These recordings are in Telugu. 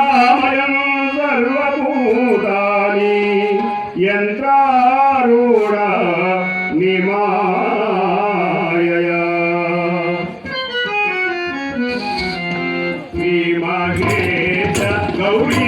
నిద్రామయం సర్వభూతాని యంత్రారూఢ నిమాయ శ్రీ మహేశ గౌరీ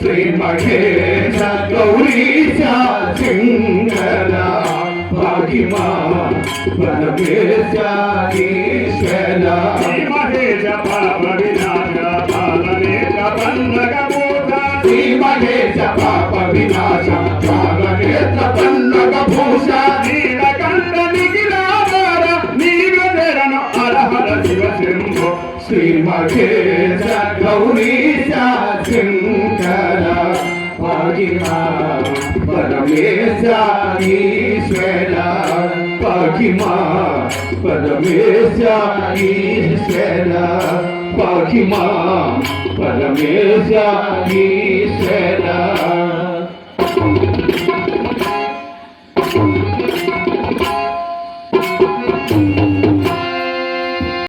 శ్రీ మహేశ గౌరీశ శంకర భాగిమా పరమేశ ఈశ్వర శ్రీ మహేశ పాప వినాశ పాలనేక పన్నగ భూత శ్రీ మహేశ పాప వినాశ అరహర శివ గౌరీశ శంకర పాగిమా పరమేశ ఈశ్వర పాగిమా పరమేశ ఈశ్వర పాగిమా పరమేశ ఈశ్వర